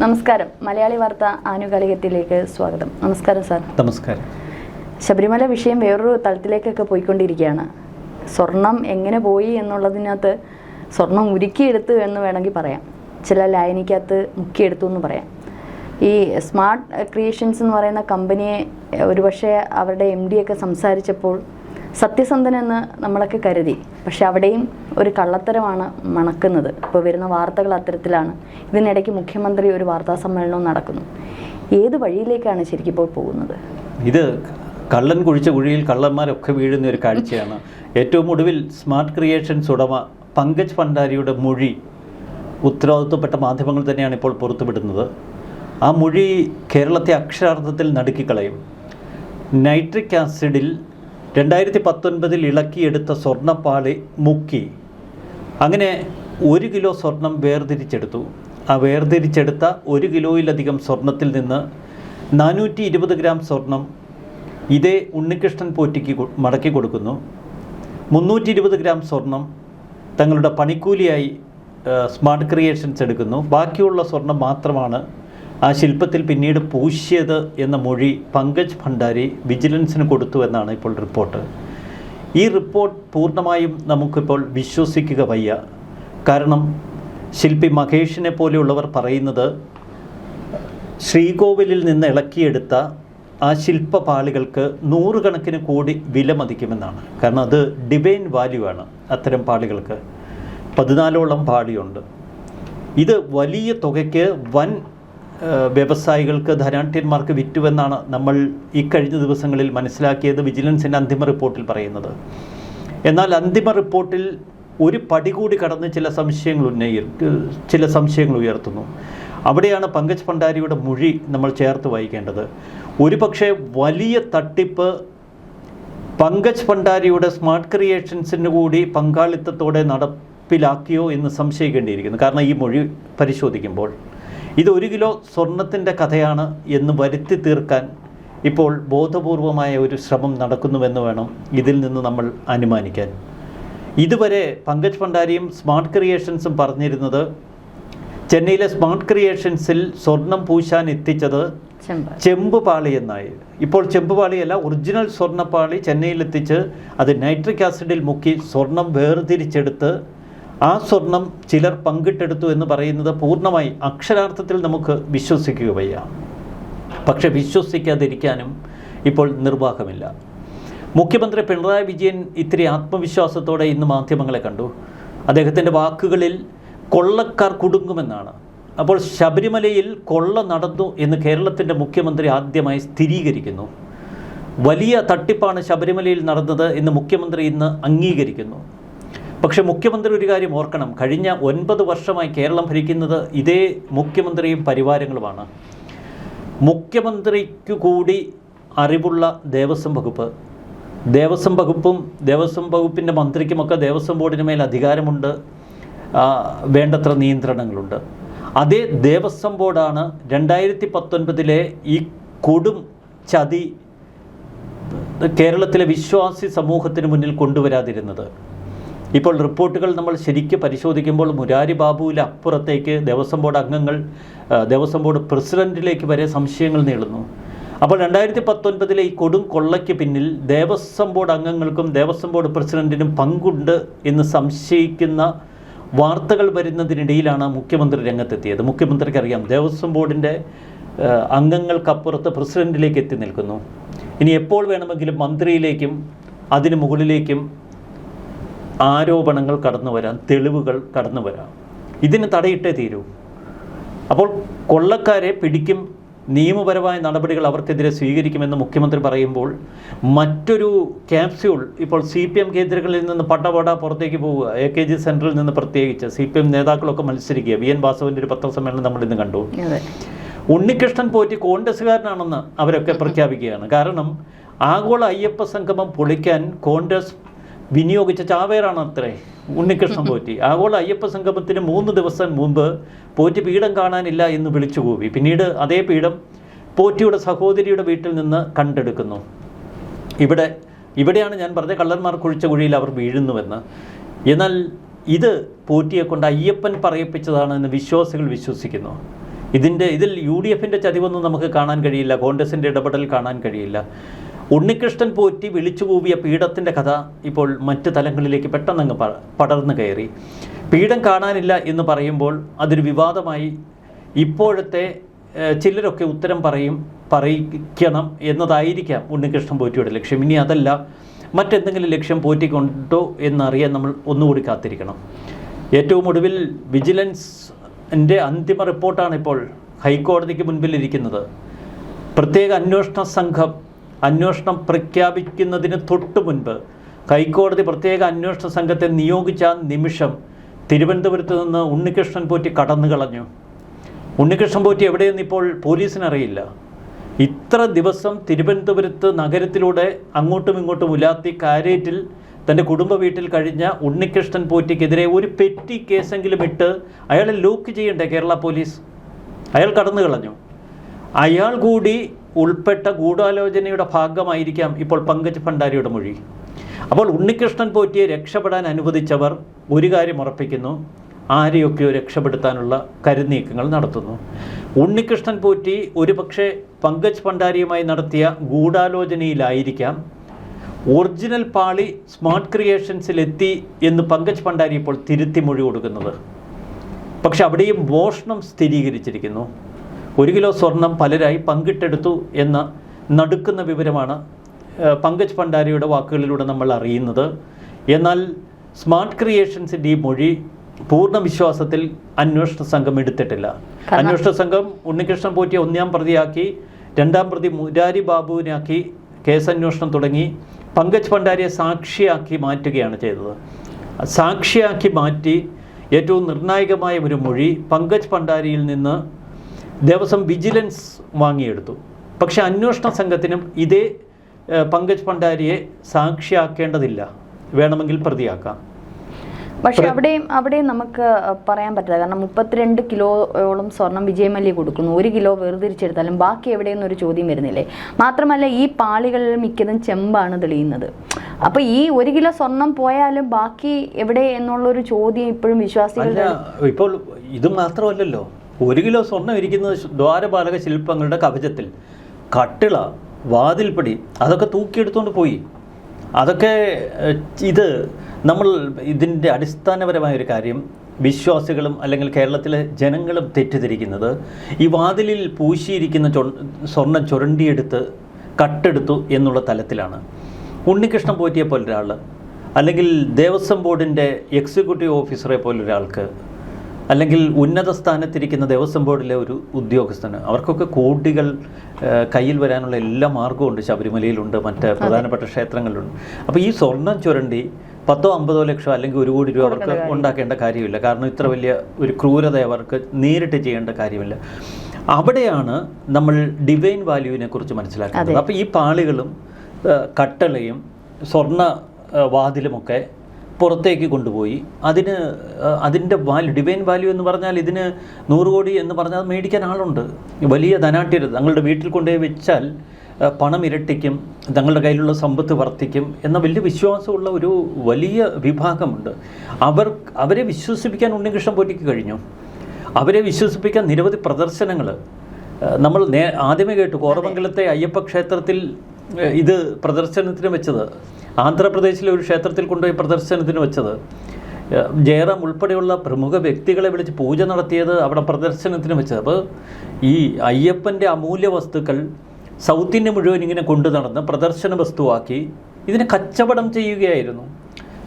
നമസ്കാരം. മലയാളി വാർത്ത ആനുകാലികത്തിലേക്ക് സ്വാഗതം. നമസ്കാരം സാർ. നമസ്കാരം. ശബരിമല വിഷയം വേറൊരു തലത്തിലേക്കൊക്കെ പോയിക്കൊണ്ടിരിക്കുകയാണ്. സ്വർണം എങ്ങനെ പോയി എന്നുള്ളതിനകത്ത് സ്വർണം ഉരുക്കിയെടുത്തു എന്ന് വേണമെങ്കിൽ പറയാം. ചില ലായനിക്കകത്ത് മുക്കിയെടുത്തു എന്ന് പറയാം. ഈ സ്മാർട്ട് ക്രിയേഷൻസ് എന്ന് പറയുന്ന കമ്പനിയെ ഒരുപക്ഷെ അവരുടെ എം ഡി ഒക്കെ സംസാരിച്ചപ്പോൾ സത്യസന്ധനെന്ന് നമ്മളൊക്കെ കരുതി. പക്ഷെ അവിടെയും ഒരു കള്ളത്തരമാണ് മണക്കുന്നത്. ഇപ്പോൾ വരുന്ന വാർത്തകൾ അത്തരത്തിലാണ്. ഇതിനിടയ്ക്ക് മുഖ്യമന്ത്രി ഒരു വാർത്താ സമ്മേളനവും നടക്കുന്നു. ഏത് വഴിയിലേക്കാണ് ശരിക്കും ഇപ്പോൾ പോകുന്നത്? ഇത് കള്ളൻ കുഴിച്ച കുഴിയിൽ കള്ളന്മാരൊക്കെ വീഴുന്ന ഒരു കാഴ്ചയാണ്. ഏറ്റവും ഒടുവിൽ സ്മാർട്ട് ക്രിയേഷൻസ് ഉടമ പങ്കജ് ഭണ്ഡാരിയുടെ മൊഴി ഉത്തരവാദിത്വപ്പെട്ട മാധ്യമങ്ങൾ തന്നെയാണ് ഇപ്പോൾ പുറത്തുവിടുന്നത്. ആ മൊഴി കേരളത്തെ അക്ഷരാർത്ഥത്തിൽ നടുക്കിക്കളയും. നൈട്രിക് ആസിഡിൽ രണ്ടായിരത്തി പത്തൊൻപതിൽ ഇളക്കിയെടുത്ത സ്വർണപ്പാളി മുക്കി. അങ്ങനെ ഒരു കിലോ സ്വർണം വേർതിരിച്ചെടുത്തു. ആ വേർതിരിച്ചെടുത്ത ഒരു കിലോയിലധികം സ്വർണത്തിൽ നിന്ന് നാനൂറ്റി ഇരുപത് ഗ്രാം സ്വർണം ഇതേ ഉണ്ണികൃഷ്ണൻ പോറ്റിക്ക് മടക്കി കൊടുക്കുന്നു. മുന്നൂറ്റി ഇരുപത് ഗ്രാം സ്വർണം തങ്ങളുടെ പണിക്കൂലിയായി സ്മാർട്ട് ക്രിയേഷൻസ് എടുക്കുന്നു. ബാക്കിയുള്ള സ്വർണം മാത്രമാണ് ആ ശില്പത്തിൽ പിന്നീട് പൂശിയത് എന്ന മൊഴി പങ്കജ് ഭണ്ഡാരി വിജിലൻസിന് കൊടുത്തു എന്നാണ് ഇപ്പോൾ റിപ്പോർട്ട്. ഈ റിപ്പോർട്ട് പൂർണമായും നമുക്കിപ്പോൾ വിശ്വസിക്കുക വയ്യ. കാരണം ശില്പി മഹേഷിനെ പോലെയുള്ളവർ പറയുന്നത് ശ്രീകോവിലിൽ നിന്ന് ഇളക്കിയെടുത്ത ആ ശില്പപാളികൾക്ക് നൂറുകണക്കിന് കോടി വില മതിക്കുമെന്നാണ്. കാരണം അത് ഡിവൈൻ വാല്യൂ ആണ് അത്തരം പാളികൾക്ക്. പതിനാലോളം പാളിയുണ്ട്. ഇത് വലിയ തുകയ്ക്ക് വൻ വ്യവസായികൾക്ക് ധനാഢ്യന്മാർക്ക് വിറ്റുവെന്നാണ് നമ്മൾ ഈ കഴിഞ്ഞ ദിവസങ്ങളിൽ മനസ്സിലാക്കിയത്. വിജിലൻസിന്റെ അന്തിമ റിപ്പോർട്ടിൽ പറയുന്നത്. എന്നാൽ അന്തിമ റിപ്പോർട്ടിൽ ഒരു പടി കൂടി കടന്ന് ചില സംശയങ്ങൾ ഉന്നയി ചില സംശയങ്ങൾ ഉയർത്തുന്നു. അവിടെയാണ് പങ്കജ് ഭണ്ഡാരിയുടെ മൊഴി നമ്മൾ ചേർത്ത് വായിക്കേണ്ടത്. ഒരുപക്ഷെ വലിയ തട്ടിപ്പ് പങ്കജ് ഭണ്ഡാരിയുടെ സ്മാർട്ട് ക്രിയേഷൻസിന് കൂടി പങ്കാളിത്തത്തോടെ നടപ്പിലാക്കിയോ എന്ന് സംശയിക്കേണ്ടിയിരിക്കുന്നു. കാരണം ഈ മൊഴി പരിശോധിക്കുമ്പോൾ ഇത് ഒരു കിലോ സ്വർണത്തിന്റെ കഥയാണ് എന്ന് വരുത്തി തീർക്കാൻ ഇപ്പോൾ ബോധപൂർവമായ ഒരു ശ്രമം നടക്കുന്നുവെന്ന് വേണം ഇതിൽ നിന്ന് നമ്മൾ അനുമാനിക്കാൻ. ഇതുവരെ പങ്കജ് ഭണ്ഡാരിയും സ്മാർട്ട് ക്രിയേഷൻസും പറഞ്ഞിരുന്നത് ചെന്നൈയിലെ സ്മാർട്ട് ക്രിയേഷൻസിൽ സ്വർണം പൂശാൻ എത്തിച്ചത് ചെമ്പുപാളി ചെമ്പ് പാളി എന്നായി. ഇപ്പോൾ ചെമ്പുപാളിയല്ല ഒറിജിനൽ സ്വർണപ്പാളി ചെന്നൈയിലെത്തിച്ച് അത് നൈട്രിക് ആസിഡിൽ മുക്കി സ്വർണം വേർതിരിച്ചെടുത്ത് ആ സ്വർണം ചിലർ പങ്കിട്ടെടുത്തു എന്ന് പറയുന്നത് പൂർണമായി അക്ഷരാർത്ഥത്തിൽ നമുക്ക് വിശ്വസിക്കുക വയ്യ. പക്ഷെ വിശ്വസിക്കാതിരിക്കാനും ഇപ്പോൾ നിർവാഹമില്ല. മുഖ്യമന്ത്രി പിണറായി വിജയൻ ഇത്തിരി ആത്മവിശ്വാസത്തോടെ ഇന്ന് മാധ്യമങ്ങളെ കണ്ടു. അദ്ദേഹത്തിന്റെ വാക്കുകളിൽ കൊള്ളക്കാർ കുടുങ്ങുമെന്നാണ്. അപ്പോൾ ശബരിമലയിൽ കൊള്ള നടന്നു എന്ന് കേരളത്തിന്റെ മുഖ്യമന്ത്രി ആദ്യമായി സ്ഥിരീകരിക്കുന്നു. വലിയ തട്ടിപ്പാണ് ശബരിമലയിൽ നടന്നത് എന്ന് മുഖ്യമന്ത്രി ഇന്ന് അംഗീകരിക്കുന്നു. പക്ഷെ മുഖ്യമന്ത്രി ഒരു കാര്യം ഓർക്കണം. കഴിഞ്ഞ ഒൻപത് വർഷമായി കേരളം ഭരിക്കുന്നത് ഇതേ മുഖ്യമന്ത്രിയും പരിവാരങ്ങളുമാണ്. മുഖ്യമന്ത്രിക്കു കൂടി അറിവുള്ള ദേവസ്വം വകുപ്പ്. ദേവസ്വം വകുപ്പും ദേവസ്വം വകുപ്പിന്റെ മന്ത്രിക്കുമൊക്കെ ദേവസ്വം ബോർഡിന് മേൽ അധികാരമുണ്ട്. വേണ്ടത്ര നിയന്ത്രണങ്ങളുണ്ട്. അതേ ദേവസ്വം ബോർഡാണ് രണ്ടായിരത്തി പത്തൊൻപതിലെ ഈ കൊടും ചതി കേരളത്തിലെ വിശ്വാസി സമൂഹത്തിന് മുന്നിൽ കൊണ്ടുവരാതിരുന്നത്. ഇപ്പോൾ റിപ്പോർട്ടുകൾ നമ്മൾ ശരിക്കും പരിശോധിക്കുമ്പോൾ മുരാരി ബാബുവിൽ അപ്പുറത്തേക്ക് ദേവസ്വം ബോർഡ് അംഗങ്ങൾ ദേവസ്വം ബോർഡ് പ്രസിഡന്റിലേക്ക് വരെ സംശയങ്ങൾ നീളുന്നു. അപ്പോൾ രണ്ടായിരത്തി പത്തൊൻപതിലെ ഈ കൊടും കൊള്ളയ്ക്ക് പിന്നിൽ ദേവസ്വം ബോർഡ് അംഗങ്ങൾക്കും ദേവസ്വം ബോർഡ് പ്രസിഡന്റിനും പങ്കുണ്ട് എന്ന് സംശയിക്കുന്ന വാർത്തകൾ വരുന്നതിനിടയിലാണ് മുഖ്യമന്ത്രി രംഗത്തെത്തിയത്. മുഖ്യമന്ത്രിക്ക് അറിയാം ദേവസ്വം ബോർഡിന്റെ അംഗങ്ങൾക്കപ്പുറത്ത് പ്രസിഡന്റിലേക്ക് എത്തി നിൽക്കുന്നു. ഇനി എപ്പോൾ വേണമെങ്കിലും മന്ത്രിയിലേക്കും അതിന് മുകളിലേക്കും ആരോപണങ്ങൾ കടന്നു വരാം തെളിവുകൾ കടന്നു വരാം. ഇതിന് തടയിട്ടേ തീരൂ. അപ്പോൾ കൊള്ളക്കാരെ പിടിക്കും നിയമപരമായ നടപടികൾ അവർക്കെതിരെ സ്വീകരിക്കുമെന്ന് മുഖ്യമന്ത്രി പറയുമ്പോൾ മറ്റൊരു ക്യാപ്സ്യൂൾ ഇപ്പോൾ സി പി എം കേന്ദ്രങ്ങളിൽ നിന്ന് പടപട പുറത്തേക്ക് പോവുക എ കെ ജി സെന്ററിൽ നിന്ന് പ്രത്യേകിച്ച് സി പി എം നേതാക്കളൊക്കെ മത്സരിക്കുക. വി എൻ വാസവന്റെ ഒരു പത്രസമ്മേളനം നമ്മൾ ഇന്ന് കണ്ടു. ഉണ്ണികൃഷ്ണൻ പോറ്റി കോൺഗ്രസ്സുകാരനാണെന്ന് അവരൊക്കെ പ്രഖ്യാപിക്കുകയാണ്. കാരണം ആഗോള അയ്യപ്പ സംഗമം പൊളിക്കാൻ കോൺഗ്രസ് വിനിയോഗിച്ച ചാവേറാണ് അത്രേ. ഉണ്ണികൃഷ്ണൻ പോറ്റി. ആഗോള അയ്യപ്പ സംഗമത്തിന് മൂന്ന് ദിവസം മുമ്പ് പോറ്റി പീഠം കാണാനില്ല എന്ന് വിളിച്ചു കൂവി. പിന്നീട് അതേ പീഠം പോറ്റിയുടെ സഹോദരിയുടെ വീട്ടിൽ നിന്ന് കണ്ടെടുക്കുന്നു. ഇവിടെ ഇവിടെയാണ് ഞാൻ പറഞ്ഞ കള്ളന്മാർ കുഴിച്ച കുഴിയിൽ അവർ വീഴുന്നുവെന്ന്. എന്നാൽ ഇത് പോറ്റിയെ കൊണ്ട് അയ്യപ്പൻ പറയിപ്പിച്ചതാണെന്ന് വിശ്വാസികൾ വിശ്വസിക്കുന്നു. ഇതിന്റെ ഇതിൽ യു ഡി എഫിന്റെ ചതിവൊന്നും നമുക്ക് കാണാൻ കഴിയില്ല. കോൺഗ്രസിന്റെ ഇടപെടൽ കാണാൻ കഴിയില്ല. ഉണ്ണികൃഷ്ണൻ പോറ്റി വിളിച്ചു കൂവിയ പീഠത്തിന്റെ കഥ ഇപ്പോൾ മറ്റ് തലങ്ങളിലേക്ക് പെട്ടെന്നങ്ങ് പടർന്നു കയറി. പീഠം കാണാനില്ല എന്ന് പറയുമ്പോൾ അതൊരു വിവാദമായി ഇപ്പോഴത്തെ ചിലരൊക്കെ ഉത്തരം പറയും പറയിക്കണം എന്നതായിരിക്കാം ഉണ്ണികൃഷ്ണൻ പോറ്റിയുടെ ലക്ഷ്യം. ഇനി അതല്ല മറ്റെന്തെങ്കിലും ലക്ഷ്യം പോറ്റിക്കൊണ്ടോ എന്നറിയാൻ നമ്മൾ ഒന്നുകൂടി കാത്തിരിക്കണം. ഏറ്റവും ഒടുവിൽ വിജിലൻസിന്റെ അന്തിമ റിപ്പോർട്ടാണ് ഇപ്പോൾ ഹൈക്കോടതിക്ക് മുൻപിലിരിക്കുന്നത് പ്രത്യേക അന്വേഷണ സംഘം അന്വേഷണം പ്രഖ്യാപിക്കുന്നതിന് തൊട്ടു മുൻപ് ഹൈക്കോടതി പ്രത്യേക അന്വേഷണ സംഘത്തെ നിയോഗിച്ച നിമിഷം തിരുവനന്തപുരത്ത് നിന്ന് ഉണ്ണികൃഷ്ണൻ പോറ്റി കടന്നു കളഞ്ഞു. ഉണ്ണികൃഷ്ണൻ പോറ്റി എവിടെയെന്ന് ഇപ്പോൾ പോലീസിനറിയില്ല. ഇത്ര ദിവസം തിരുവനന്തപുരത്ത് നഗരത്തിലൂടെ അങ്ങോട്ടും ഇങ്ങോട്ടും ഉലാത്തി കാരേറ്റിൽ തന്റെ കുടുംബ വീട്ടിൽ കഴിഞ്ഞ ഉണ്ണികൃഷ്ണൻ പോറ്റിക്കെതിരെ ഒരു പെറ്റി കേസെങ്കിലും ഇട്ട് അയാളെ ലോക്ക് ചെയ്യണ്ടേ കേരള പോലീസ്? അയാൾ കടന്നു കളഞ്ഞു. അയാൾ കൂടി ഉൾപ്പെട്ട ഗൂഢാലോചനയുടെ ഭാഗമായിരിക്കാം ഇപ്പോൾ പങ്കജ് ഭണ്ഡാരിയുടെ മൊഴി. അപ്പോൾ ഉണ്ണികൃഷ്ണൻ പോറ്റിയെ രക്ഷപ്പെടാൻ അനുവദിച്ചവർ ഒരു കാര്യം ഉറപ്പിക്കുന്നു. ആരെയൊക്കെയോ രക്ഷപ്പെടുത്താനുള്ള കരുനീക്കങ്ങൾ നടത്തുന്നു. ഉണ്ണികൃഷ്ണൻ പോറ്റി ഒരുപക്ഷെ പങ്കജ് ഭണ്ഡാരിയുമായി നടത്തിയ ഗൂഢാലോചനയിലായിരിക്കാം. ഒറിജിനൽ പാളി സ്മാർട്ട് ക്രിയേഷൻസിലെത്തി എന്ന് പങ്കജ് ഭണ്ഡാരി ഇപ്പോൾ തിരുത്തി മൊഴി കൊടുക്കുന്നത്. പക്ഷെ അവിടെയും മോഷണം സ്ഥിരീകരിച്ചിരിക്കുന്നു. ഒരു കിലോ സ്വർണം പലരായി പങ്കിട്ടെടുത്തു എന്ന നടുക്കുന്ന വിവരമാണ് പങ്കജ് ഭണ്ഡാരിയുടെ വാക്കുകളിലൂടെ നമ്മൾ അറിയുന്നത്. എന്നാൽ സ്മാർട്ട് ക്രിയേഷൻസിന്റെ ഈ മൊഴി പൂർണ വിശ്വാസത്തിൽ അന്വേഷണ സംഘം എടുത്തിട്ടില്ല. അന്വേഷണ സംഘം ഉണ്ണികൃഷ്ണൻ പോറ്റിയെ ഒന്നാം പ്രതിയാക്കി രണ്ടാം പ്രതി മുരാരി ബാബുവിനാക്കി കേസന്വേഷണം തുടങ്ങി പങ്കജ് ഭണ്ഡാരിയെ സാക്ഷിയാക്കി മാറ്റുകയാണ് ചെയ്തത്. സാക്ഷിയാക്കി മാറ്റി ഏറ്റവും നിർണായകമായ ഒരു മൊഴി പങ്കജ് ഭണ്ഡാരിയിൽ നിന്ന് ദേവസ്വം വിജിലൻസ് വാങ്ങിയെടുത്തു. പക്ഷേ അന്വേഷണ സംഘത്തിനും ഇതേ പങ്കജ് ഭണ്ഡാരിയെ സാക്ഷിയാക്കേണ്ടതില്ല. വേണമെങ്കിൽ പ്രതിയാക്കാം. പക്ഷെ അവിടെയും അവിടെയും നമുക്ക് പറയാൻ പറ്റില്ല. കാരണം മുപ്പത്തിരണ്ട് കിലോയോളം സ്വർണം വിജയമല്യ കൊടുക്കുന്നു. ഒരു കിലോ വേർതിരിച്ചെടുത്താലും ബാക്കി എവിടെയെന്ന് ഒരു ചോദ്യം വരുന്നില്ലേ? മാത്രമല്ല ഈ പാളികളിൽ മിക്കതും ചെമ്പാണ് തെളിയുന്നത്. അപ്പൊ ഈ ഒരു കിലോ സ്വർണം പോയാലും ബാക്കി എവിടെ എന്നുള്ളൊരു ചോദ്യം ഇപ്പോഴും വിശ്വാസികൾ വിശ്വാസികളുടെ ഇപ്പോൾ ഇത് മാത്രമല്ലല്ലോ. ഒരു കിലോ സ്വർണം ഇരിക്കുന്നത് ദ്വാരപാലക ശില്പങ്ങളുടെ കവചത്തിൽ. കട്ടിള വാതിൽപ്പടി അതൊക്കെ തൂക്കിയെടുത്തുകൊണ്ട് പോയി. അതൊക്കെ ഇത് നമ്മൾ ഇതിന്റെ അടിസ്ഥാനപരമായ ഒരു കാര്യം വിശ്വാസികളും അല്ലെങ്കിൽ കേരളത്തിലെ ജനങ്ങളും തെറ്റിദ്ധരിക്കുന്നത്. ഈ വാതിലിൽ പൂശിയിരിക്കുന്ന ചൊ സ്വർണം ചുരണ്ടിയെടുത്ത് കട്ടെടുത്തു എന്നുള്ള തലത്തിലാണ്. ഉണ്ണികൃഷ്ണൻ പോറ്റിയെ പോലൊരാൾ അല്ലെങ്കിൽ ദേവസ്വം ബോർഡിന്റെ എക്സിക്യൂട്ടീവ് ഓഫീസറെ പോലൊരാൾക്ക് അല്ലെങ്കിൽ ഉന്നത സ്ഥാനത്തിരിക്കുന്ന ദേവസ്വം ബോർഡിലെ ഒരു ഉദ്യോഗസ്ഥന്. അവർക്കൊക്കെ കോടികൾ കയ്യിൽ വരാനുള്ള എല്ലാ മാർഗവും ഉണ്ട് ശബരിമലയിലുണ്ട് മറ്റ് പ്രധാനപ്പെട്ട ക്ഷേത്രങ്ങളിലുണ്ട് അപ്പോൾ ഈ സ്വർണം ചുരണ്ടി പത്തോ അമ്പതോ ലക്ഷം അല്ലെങ്കിൽ ഒരു കോടി രൂപ അവർക്ക് ഉണ്ടാക്കേണ്ട കാര്യമില്ല. കാരണം ഇത്ര വലിയ ഒരു ക്രൂരത അവർക്ക് നേരിട്ട് ചെയ്യേണ്ട കാര്യമില്ല. അവിടെയാണ് നമ്മൾ ഡിവൈൻ വാല്യൂവിനെ കുറിച്ച് മനസ്സിലാക്കുന്നത്. അപ്പോൾ ഈ പാളികളും കട്ടളയും സ്വർണ വാതിലുമൊക്കെ പുറത്തേക്ക് കൊണ്ടുപോയി. അതിന് അതിന്റെ വാല്യൂ ഡിവൈൻ വാല്യൂ എന്ന് പറഞ്ഞാൽ ഇതിന് നൂറ് കോടി എന്ന് പറഞ്ഞാൽ മേടിക്കാൻ ആളുണ്ട്. വലിയ ധനാട്യർ തങ്ങളുടെ വീട്ടിൽ കൊണ്ടുപോയി വെച്ചാൽ പണം ഇരട്ടിക്കും തങ്ങളുടെ കയ്യിലുള്ള സമ്പത്ത് വർദ്ധിക്കും എന്ന വലിയ വിശ്വാസമുള്ള ഒരു വലിയ വിഭാഗമുണ്ട്. അവർ അവരെ വിശ്വസിപ്പിക്കാൻ ഉണ്ണികൃഷ്ണൻ പോറ്റിക്ക് കഴിഞ്ഞു. അവരെ വിശ്വസിപ്പിക്കാൻ നിരവധി പ്രദർശനങ്ങൾ. നമ്മൾ നേ ആദ്യമേ കേട്ടു കോറമംഗലത്തെ അയ്യപ്പ ക്ഷേത്രത്തിൽ ഇത് പ്രദർശനത്തിന് വെച്ചത്. ആന്ധ്രാപ്രദേശിലെ ഒരു ക്ഷേത്രത്തിൽ കൊണ്ടുപോയി പ്രദർശനത്തിന് വെച്ചത്. ജയറാം ഉൾപ്പെടെയുള്ള പ്രമുഖ വ്യക്തികളെ വിളിച്ച് പൂജ നടത്തിയത് അവിടെ പ്രദർശനത്തിന് വെച്ചത്. അപ്പോൾ ഈ അയ്യപ്പന്റെ അമൂല്യ വസ്തുക്കൾ സൗത്ത് ഇന്ത്യ മുഴുവൻ ഇങ്ങനെ കൊണ്ടു നടന്ന് പ്രദർശന വസ്തുവാക്കി ഇതിനെ കച്ചവടം ചെയ്യുകയായിരുന്നു.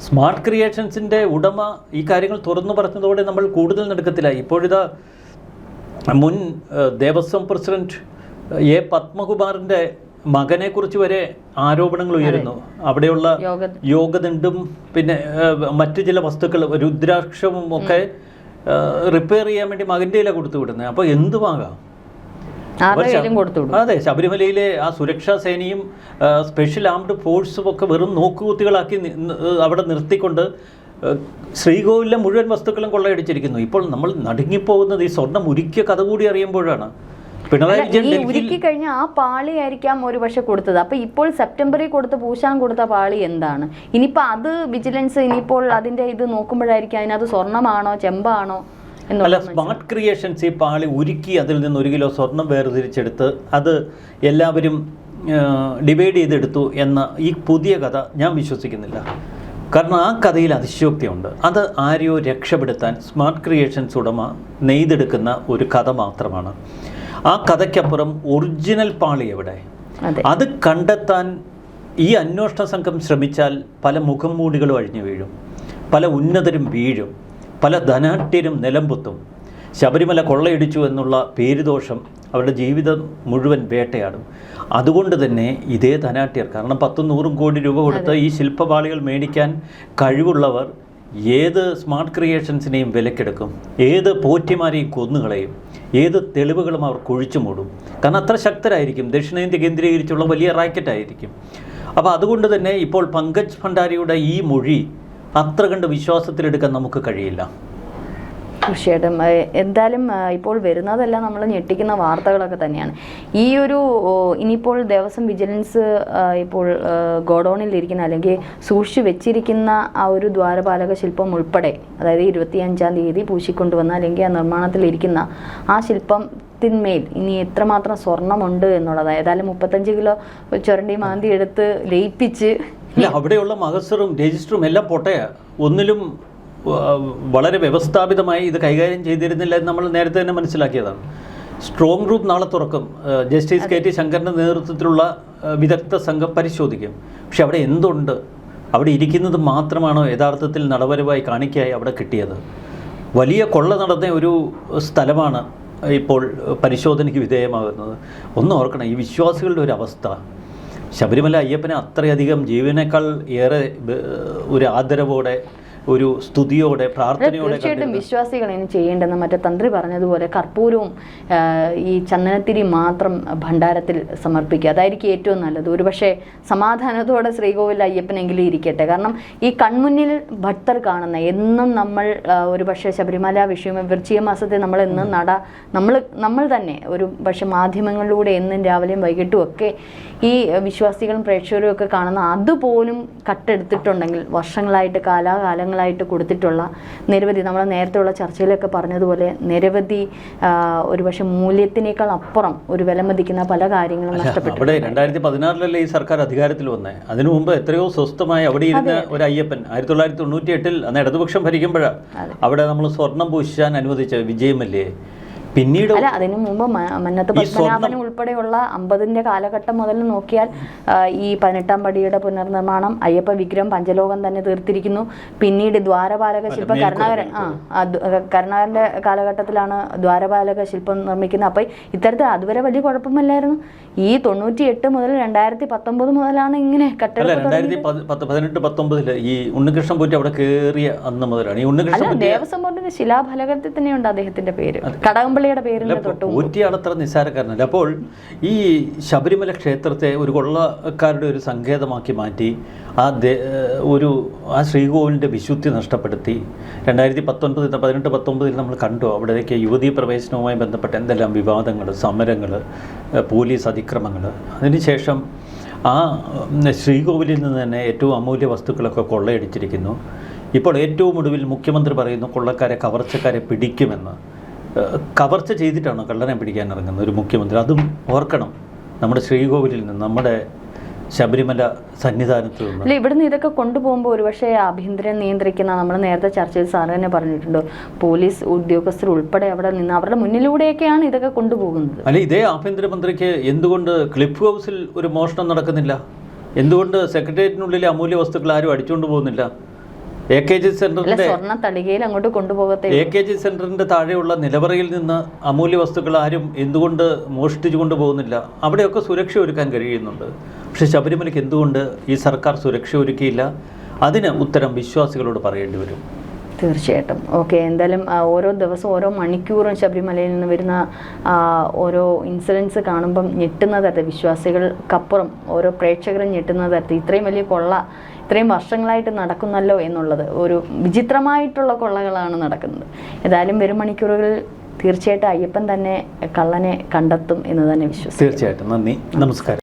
സ്മാർട്ട് ക്രിയേഷൻസിന്റെ ഉടമ ഈ കാര്യങ്ങൾ തുറന്നു പറഞ്ഞതോടെ നമ്മൾ കൂടുതൽ നടക്കത്തില്ല ഇപ്പോഴിതാ മുൻ ദേവസ്വം പ്രസിഡന്റ് എ പത്മകുമാറിന്റെ മകനെക്കുറിച്ച് വരെ ആരോപണങ്ങൾ ഉയരുന്നു. അവിടെയുള്ള യോഗ യോഗദണ്ഡും പിന്നെ മറ്റു ചില വസ്തുക്കൾ രുദ്രാക്ഷവും ഒക്കെ റിപ്പയർ ചെയ്യാൻ വേണ്ടി മകന്റെ കയ്യിലാണ് കൊടുത്തു വിടുന്നത്. അപ്പോൾ എന്തുമാകാം അതെ ശബരിമലയിലെ ആ സുരക്ഷാ സേനയും സ്പെഷ്യൽ ആംഡ് ഫോഴ്സും ഒക്കെ വെറും നോക്കുകുത്തികളാക്കി അവിടെ നിർത്തിക്കൊണ്ട് ശ്രീകോവിലെ മുഴുവൻ വസ്തുക്കളും കൊള്ളയടിച്ചിരിക്കുന്നു. ഇപ്പോൾ നമ്മൾ നടുങ്ങിപ്പോകുന്നത് ഈ സ്വർണം ഉരുക്കിയ കഥ കൂടി അറിയുമ്പോഴാണ്. ഈ ഉരുക്കി കഴിഞ്ഞ ആ പാളി ആയിരിക്കാം ഒരു പക്ഷെ കൊടുത്തത്. അപ്പൊ ഇപ്പോൾ സെപ്റ്റംബറിൽ കൊടുത്ത പൂശാൻ കൊടുത്ത പാളി എന്താണ്? ഇനിയിപ്പോ അത് വിജിലൻസ് ഇനിയിപ്പോൾ അതിന്റെ ഇത് നോക്കുമ്പോഴായിരിക്കും അതിനകത്ത് സ്വർണമാണോ ചെമ്പാണോ അല്ല സ്മാർട്ട് ക്രിയേഷൻസ് ഈ പാളി ഉരുക്കി അതിൽ നിന്ന് ഒരു കിലോ സ്വർണം വേർതിരിച്ചെടുത്ത് അത് എല്ലാവരും ഡിവൈഡ് ചെയ്തെടുത്തു എന്ന ഈ പുതിയ കഥ ഞാൻ വിശ്വസിക്കുന്നില്ല. കാരണം ആ കഥയിൽ അതിശയോക്തിയുണ്ട്. അത് ആരെയോ രക്ഷപ്പെടുത്താൻ സ്മാർട്ട് ക്രിയേഷൻസ് ഉടമ നെയ്തെടുക്കുന്ന ഒരു കഥ മാത്രമാണ്. ആ കഥയ്ക്കപ്പുറം ഒറിജിനൽ പാളി എവിടെ? അതെ. കണ്ടെത്താൻ ഈ അന്വേഷണ സംഘം ശ്രമിച്ചാൽ പല മുഖം മൂടികളും അഴിഞ്ഞു വീഴും. പല ഉന്നതരും വീഴും. പല ധനാട്യരും നിലംപൊത്തും. ശബരിമല കൊള്ളയടിച്ചു എന്നുള്ള പേരുദോഷം അവരുടെ ജീവിതം മുഴുവൻ വേട്ടയാടും. അതുകൊണ്ട് തന്നെ ഇതേ ധനാട്യർ കാരണം പത്തും നൂറും കോടി രൂപ കൊടുത്ത് ഈ ശില്പപാളികൾ മേടിക്കാൻ കഴിവുള്ളവർ ഏത് സ്മാർട്ട് ക്രിയേഷൻസിനെയും വിലക്കെടുക്കും ഏത് പോറ്റിമാരെയും കൊന്നുകളെയും ഏത് തെളിവുകളും അവർ കുഴിച്ചു മൂടും. കാരണം അത്ര ശക്തരായിരിക്കും ദക്ഷിണേന്ത്യ കേന്ദ്രീകരിച്ചുള്ള വലിയ റാക്കറ്റായിരിക്കും അപ്പോൾ അതുകൊണ്ട് തന്നെ ഇപ്പോൾ പങ്കജ് ഭണ്ഡാരിയുടെ ഈ മൊഴി അത്ര കണ്ട് വിശ്വാസത്തിലെടുക്കാൻ നമുക്ക് കഴിയില്ല. തീർച്ചയായിട്ടും എന്തായാലും ഇപ്പോൾ വരുന്നതെല്ലാം നമ്മൾ ഞെട്ടിക്കുന്ന വാർത്തകളൊക്കെ തന്നെയാണ്. ഈ ഒരു ഇനിയിപ്പോൾ ദേവസ്വം വിജിലൻസ് ഇപ്പോൾ ഗോഡൌണിൽ ഇരിക്കുന്ന അല്ലെങ്കിൽ സൂക്ഷിച്ചു വെച്ചിരിക്കുന്ന ആ ഒരു ദ്വാരപാലക ശില്പം ഉൾപ്പെടെ അതായത് ഇരുപത്തിയഞ്ചാം തീയതി പൂശിക്കൊണ്ടുവന്ന അല്ലെങ്കിൽ ആ നിർമ്മാണത്തിലിരിക്കുന്ന ആ ശില്പം ത്തിന്മേൽ ഇനി എത്രമാത്രം സ്വർണമുണ്ട് എന്നുള്ളത് ഏതായാലും മുപ്പത്തഞ്ച് കിലോ ചുരണ്ടി മാന്തി എടുത്ത് ലയിപ്പിച്ച് അവിടെയുള്ള മഹസറും രജിസ്റ്ററും എല്ലാം പൊട്ടയാ. ഒന്നിലും വളരെ വ്യവസ്ഥാപിതമായി ഇത് കൈകാര്യം ചെയ്തിരുന്നില്ല എന്ന് നമ്മൾ നേരത്തെ തന്നെ മനസ്സിലാക്കിയതാണ്. സ്ട്രോങ് ഗ്രൂപ്പ് നാളെ തുറക്കും. ജസ്റ്റിസ് കെ ടി ശങ്കറിന്റെ നേതൃത്വത്തിലുള്ള വിദഗ്ധ സംഘം പരിശോധിക്കും. പക്ഷെ അവിടെ എന്തുണ്ട്? അവിടെ ഇരിക്കുന്നത് മാത്രമാണോ യഥാർത്ഥത്തിൽ നടപരമായി കാണിക്കായി അവിടെ കിട്ടിയത്? വലിയ കൊള്ള നടന്ന ഒരു സ്ഥലമാണ് ഇപ്പോൾ പരിശോധനയ്ക്ക് വിധേയമാകുന്നത്. ഒന്ന് ഓർക്കണം ഈ വിശ്വാസികളുടെ ഒരു അവസ്ഥ. ശബരിമല അയ്യപ്പനെ അത്രയധികം ജീവനേക്കാൾ ഏറെ ഒരു ആദരവോടെ ഒരു സ്തുതിയോടെ പ്രാർത്ഥനയോടെ തീർച്ചയായിട്ടും വിശ്വാസികൾ ഇനി ചെയ്യേണ്ടെന്ന് മറ്റേ തന്ത്രി പറഞ്ഞതുപോലെ കർപ്പൂരവും ഈ ചന്ദനത്തിരി മാത്രം ഭണ്ഡാരത്തിൽ സമർപ്പിക്കുക. അതായിരിക്കും ഏറ്റവും നല്ലത്. ഒരുപക്ഷെ സമാധാനത്തോടെ ശ്രീകോവിൽ അയ്യപ്പനെങ്കിലും ഇരിക്കട്ടെ. കാരണം ഈ കൺമുന്നിൽ ഭക്തർ കാണുന്ന എന്നും നമ്മൾ ഒരുപക്ഷെ ശബരിമല വിഷയം വൃശ്ചിക മാസത്തെ നമ്മൾ എന്നും നട നമ്മൾ നമ്മൾ തന്നെ ഒരു പക്ഷെ മാധ്യമങ്ങളിലൂടെ എന്നും രാവിലെയും വൈകിട്ടും ഒക്കെ ഈ വിശ്വാസികളും പ്രേക്ഷകരും ഒക്കെ കാണുന്ന അതുപോലും കട്ടെടുത്തിട്ടുണ്ടെങ്കിൽ വർഷങ്ങളായിട്ട് കാലാകാലങ്ങളായിട്ട് കൊടുത്തിട്ടുള്ള നിരവധി നമ്മൾ നേരത്തെയുള്ള ചർച്ചയിലൊക്കെ പറഞ്ഞതുപോലെ നിരവധി ഒരു ഒരുപക്ഷെ മൂല്യത്തിനേക്കാൾ അപ്പുറം ഒരു വിലമതിക്കുന്ന പല കാര്യങ്ങളും നഷ്ടപ്പെട്ടു അവിടെ രണ്ടായിരത്തി പതിനാറിലല്ലേ ഈ സർക്കാർ അധികാരത്തിൽ വന്നേ? അതിനു മുമ്പ് എത്രയോ സ്വസ്ഥമായി അവിടെ ഇരുന്ന ഒരു അയ്യപ്പൻ ആയിരത്തി തൊള്ളായിരത്തി തൊണ്ണൂറ്റി എട്ടിൽ അന്ന് ഇടതുപക്ഷം ഭരിക്കുമ്പോഴാണ് അവിടെ നമ്മൾ സ്വർണം പൂശാൻ അനുവദിച്ച വിജയമല്ലേ പിന്നീട് അല്ല അതിനു മുമ്പ് മന്നത്ത് പത്മനാഭൻ ഉൾപ്പെടെയുള്ള അമ്പതിന്റെ കാലഘട്ടം മുതൽ നോക്കിയാൽ ഈ പതിനെട്ടാം പടിയുടെ പുനർനിർമ്മാണം അയ്യപ്പ വിഗ്രഹം പഞ്ചലോകം തന്നെ തീർത്തിരിക്കുന്നു. പിന്നീട് ദ്വാരപാലക ശില്പം കരുണാകരൻ ആ കരുണാകരന്റെ കാലഘട്ടത്തിലാണ് ദ്വാരപാലക ശില്പം നിർമ്മിക്കുന്നത്. അപ്പൊ ഇത്തരത്തിൽ അതുവരെ വലിയ കുഴപ്പമില്ലായിരുന്നു. ഈ തൊണ്ണൂറ്റി എട്ട് മുതൽ രണ്ടായിരത്തി പത്തൊമ്പത് മുതലാണ് ഇങ്ങനെ പതിനെട്ട് പത്തൊമ്പതിൽ ഈ ഉണ്ണികൃഷ്ണൻ പോറ്റി അവിടെ കയറിയ അന്ന് മുതലാണ്. ഈ ഉണ്ണികൃഷ്ണൻ ദേവസ്വം ബോർഡിന്റെ ശിലാഫലകത്തിൽ തന്നെയുണ്ട് അദ്ദേഹത്തിന്റെ പേര്. കടകംപള്ളിയുടെ പേരിന് പേരിൽ ഊറ്റിയാണ് പോറ്റിയാളത്ര നിസ്സാരക്കാരനല്ല? അപ്പോൾ ഈ ശബരിമല ക്ഷേത്രത്തെ ഒരു കൊള്ളക്കാരുടെ ഒരു സങ്കേതമാക്കി മാറ്റി ആ ഒരു ആ ശ്രീകോവിലിന്റെ വിശുദ്ധി നഷ്ടപ്പെടുത്തി. രണ്ടായിരത്തി പത്തൊൻപതിൽ പതിനെട്ട് പത്തൊമ്പതിൽ നമ്മൾ കണ്ടു. അവിടേക്ക് യുവതീ പ്രവേശനവുമായി ബന്ധപ്പെട്ട എന്തെല്ലാം വിവാദങ്ങൾ സമരങ്ങൾ പോലീസ് അതിക്രമങ്ങൾ. അതിനുശേഷം ആ ശ്രീകോവിലിൽ നിന്ന് തന്നെ ഏറ്റവും അമൂല്യ വസ്തുക്കളൊക്കെ കൊള്ളയടിച്ചിരിക്കുന്നു. ഇപ്പോൾ ഏറ്റവും ഒടുവിൽ മുഖ്യമന്ത്രി പറയുന്നു കൊള്ളക്കാരെ കവർച്ചക്കാരെ പിടിക്കുമെന്ന്. കവർച്ച ചെയ്തിട്ടാണ് കള്ളനെ പിടിക്കാൻ ഇറങ്ങുന്നത് ഒരു മുഖ്യമന്ത്രി. അതും ഓർക്കണം. നമ്മുടെ ശ്രീകോവിലിൽ നിന്ന് നമ്മുടെ ശബരിമല സന്നിധാനത്ത് നിന്ന്. അല്ല ഇവിടുന്ന് ഇതൊക്കെ കൊണ്ടുപോകുമ്പോൾ ഒരുപക്ഷെ ആഭ്യന്തരം നിയന്ത്രിക്കുന്ന നമ്മൾ നേരത്തെ ചർച്ചയിൽ സാറ് തന്നെ പറഞ്ഞിട്ടുണ്ട്. പോലീസ് ഉദ്യോഗസ്ഥർ ഉൾപ്പെടെ അവിടെ നിന്ന് അവരുടെ മുന്നിലൂടെയൊക്കെയാണ് ഇതൊക്കെ കൊണ്ടുപോകുന്നത്. അല്ല ഇതേ ആഭ്യന്തരമന്ത്രിക്ക് എന്തുകൊണ്ട് ക്ലിഫ് ഹൗസിൽ ഒരു മോഷണം നടക്കുന്നില്ല? എന്തുകൊണ്ട് സെക്രട്ടേറിയറ്റിനുള്ളിലെ അമൂല്യ വസ്തുക്കൾ ആരും അടിച്ചുകൊണ്ട് പോകുന്നില്ല? എ കെ ജി സെന്ററിന്റെ സ്വർണ തളികയിൽ അങ്ങോട്ട് കൊണ്ടുപോകത്തെ എ കെ ജി സെന്ററിന്റെ താഴെയുള്ള നിലവറയിൽ നിന്ന് അമൂല്യ വസ്തുക്കൾ ആരും എന്തുകൊണ്ട് മോഷ്ടിച്ചു കൊണ്ടുപോകുന്നില്ല അവിടെയൊക്കെ സുരക്ഷ ഒരുക്കാൻ കഴിയുന്നുണ്ട്. പക്ഷെ ശബരിമലയ്ക്ക് എന്തുകൊണ്ട് ഈ സർക്കാർ സുരക്ഷ ഒരുക്കിയില്ല? അതിന് ഉത്തരം വിശ്വാസികളോട് പറയേണ്ടി വരും. തീർച്ചയായിട്ടും. ഓക്കെ എന്തായാലും ഓരോ ദിവസവും ഓരോ മണിക്കൂറും ശബരിമലയിൽ നിന്ന് വരുന്ന ഓരോ ഇൻസിഡൻസ് കാണുമ്പം ഞെട്ടുന്ന തരത്തിൽ വിശ്വാസികൾക്കപ്പുറം ഓരോ പ്രേക്ഷകരും ഞെട്ടുന്ന തരത്തിൽ ഇത്രയും വലിയ കൊള്ള ഇത്രയും വർഷങ്ങളായിട്ട് നടക്കുന്നല്ലോ എന്നുള്ളത് ഒരു വിചിത്രമായിട്ടുള്ള കൊള്ളകളാണ് നടക്കുന്നത്. ഏതായാലും വരും മണിക്കൂറുകളിൽ തീർച്ചയായിട്ടും അയ്യപ്പൻ തന്നെ കള്ളനെ കണ്ടെത്തും എന്ന് തന്നെ വിശ്വസിക്കും തീർച്ചയായിട്ടും. നന്ദി. നമസ്കാരം.